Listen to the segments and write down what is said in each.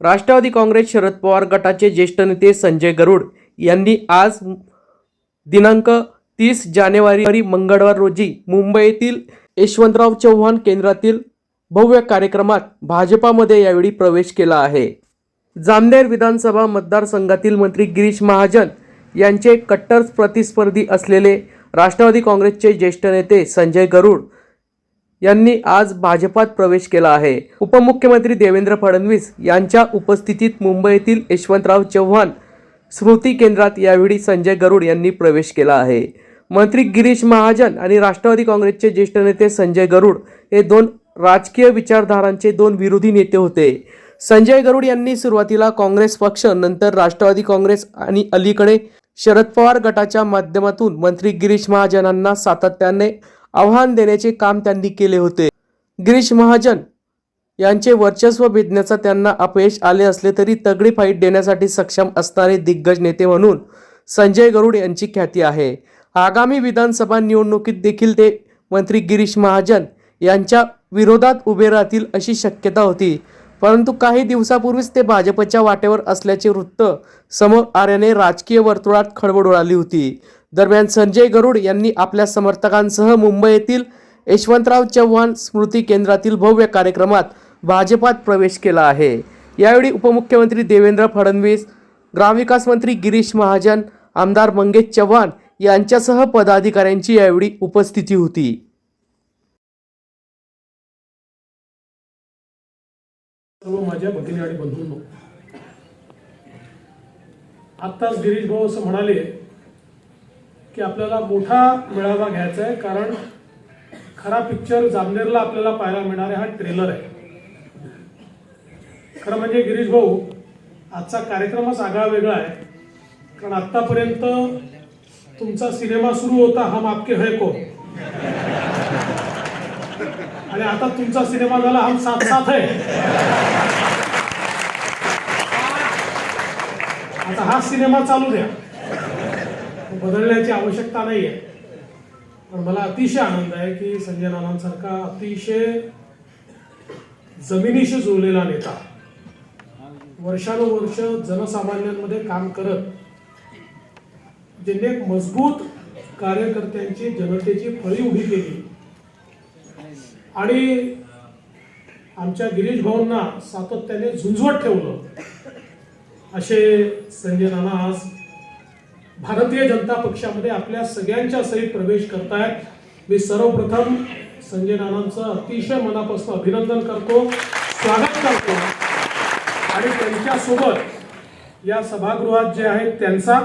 राष्ट्रवादी काँग्रेस शरद पवार गटाचे ज्येष्ठ नेते संजय गरुड यांनी आज दिनांक तीस जानेवारी मंगळवार रोजी मुंबईतील यशवंतराव चव्हाण केंद्रातील भव्य कार्यक्रमात भाजपामध्ये यावेळी प्रवेश केला आहे. जामनेर विधानसभा मतदारसंघातील मंत्री गिरीश महाजन यांचे कट्टर प्रतिस्पर्धी असलेले राष्ट्रवादी काँग्रेसचे ज्येष्ठ नेते संजय गरुड यांनी आज भाजपात प्रवेश केला आहे. उपमुख्यमंत्री देवेंद्र फडणवीस यांच्या उपस्थितीत मुंबईतील यशवंतराव चव्हाण स्मृती केंद्रात यावेळी संजय गरुड यांनी प्रवेश केला आहे. मंत्री गिरीश महाजन आणि राष्ट्रवादी काँग्रेसचे ज्येष्ठ नेते संजय गरुड हे दोन राजकीय विचारधारांचे दोन विरोधी नेते होते. संजय गरुड यांनी सुरुवातीला काँग्रेस पक्ष नंतर राष्ट्रवादी काँग्रेस आणि अलीकडे शरद पवार गटाच्या माध्यमातून मंत्री गिरीश महाजनांना सातत्याने आव्हान देण्याचे काम त्यांनी केले होते. गिरीश महाजन यांचे वर्चस्व भेदण्याचा त्यांना अपयश आले असले तरी तगडी फाईट देण्यासाठी सक्षम असणारे दिग्गज नेते म्हणून संजय गरुड यांची ख्याती आहे. आगामी विधानसभा निवडणुकीत देखील ते मंत्री गिरीश महाजन यांच्या विरोधात उभे राहतील अशी शक्यता होती. परंतु काही दिवसापूर्वीच ते भाजपच्या वाटेवर असल्याचे वृत्त समोर आल्याने राजकीय वर्तुळात खळबळ उडाली होती. दरम्यान संजय गरुड यांनी आपल्या समर्थकांसह मुंबई येथील यशवंतराव चव्हाण स्मृती केंद्रातील भव्य कार्यक्रमात भाजपात प्रवेश केला आहे. यावेळी उपमुख्यमंत्री देवेंद्र फडणवीस ग्रामविकास मंत्री गिरीश महाजन आमदार मंगेश चव्हाण यांच्यासह पदाधिकाऱ्यांची यावेळी उपस्थिती होती. सर्व माझ्या भगिनी आणि बंधूंनो आत्ताच गिरीश भाऊ असं म्हणाले की आपल्याला मोठा मेळावा घ्यायचा आहे कारण खरा पिक्चर जामनेरला आपल्याला पाहायला मिळणार आहे हा ट्रेलर आहे. खरं म्हणजे गिरीश भाऊ आजचा कार्यक्रमच आगळा वेगळा आहे. कारण आत्तापर्यंत तुमचा सिनेमा सुरू होता हम आपके है को आणि आता तुमचा सिनेमा झाला हम साथ साथ है आता हा सिनेमा चालू द्या. बदलण्याची आवश्यकता नाही आहे पण मला अतिशय आनंद आहे की संजय नानांसारखा अतिशय जमिनीशी जुळलेला नेता वर्षानुवर्ष जनसामान्यांमध्ये काम करत ज्यांनी एक मजबूत कार्यकर्त्यांची जनतेची फळी उभी केली. आणि आमच्या गिरीश भाऊंना सातत्याने झुंजवत ठेवलं. असे संजय नाना आज भारतीय जनता पक्षामध्ये आपल्या सगळ्यांच्या सहित प्रवेश करतायत. मी सर्वप्रथम संजय नानांचं अतिशय मनापासून अभिनंदन करतो स्वागत करतो. आणि त्यांच्यासोबत या सभागृहात जे आहेत त्यांचा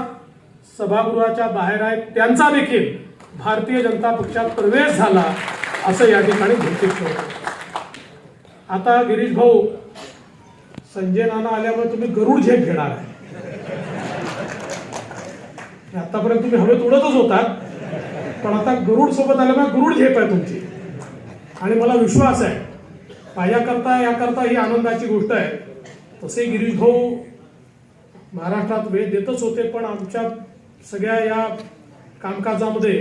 सभागृहाच्या बाहेर आहेत त्यांचा देखील भारतीय जनता पक्षात प्रवेश झाला असं या ठिकाणी घोषित ठेवतो आता गिरीश भाऊ संजय नाना आल्यामुळे तुम्ही गरुड झेप घेणार आहे. आतापर्यंत तुम्ही हवेत उडतच होतात पण आता गरुड सोबत आल्यामुळे गरुड झेप आहे तुमची. आणि मला विश्वास आहे माझ्याकरता याकरता ही आनंदाची गोष्ट आहे. तसे गिरीश भाऊ महाराष्ट्रात वेळ देतच होते पण आमच्या सगळ्या या कामकाजामध्ये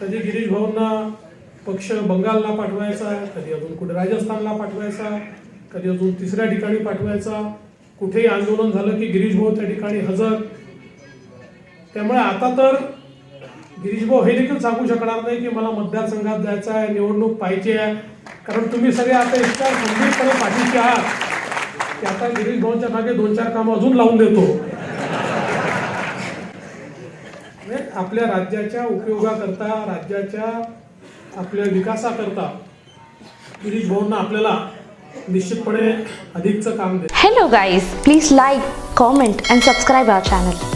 कधी गिरीश भाऊंना पक्ष बंगालला पाठवायचा कधी अजून कुठे राजस्थानला पाठवायचा कधी अजून तिसऱ्या ठिकाणी पाठवायचा. कुठेही आंदोलन झालं की गिरीश भाऊ त्या ठिकाणी हजर. त्यामुळे आता तर गिरीशभाऊ हे देखील सांगू शकणार नाही की मला मतदारसंघात जायचं आहे निवडणूक पाहिजे आहे. कारण तुम्ही सगळे आता इतक्या गंभीरपणे पाठीशी आहात की आता गिरीश मागे दोन चार कामं अजून लावून देतो. म्हणजे आपल्या राज्याच्या उपयोगाकरता राज्याच्या आपल्या विकासाकरता गिरीश भाऊंना आपल्याला निश्चितपणे अधिकचं काम दे hello guys please like comment and subscribe our channel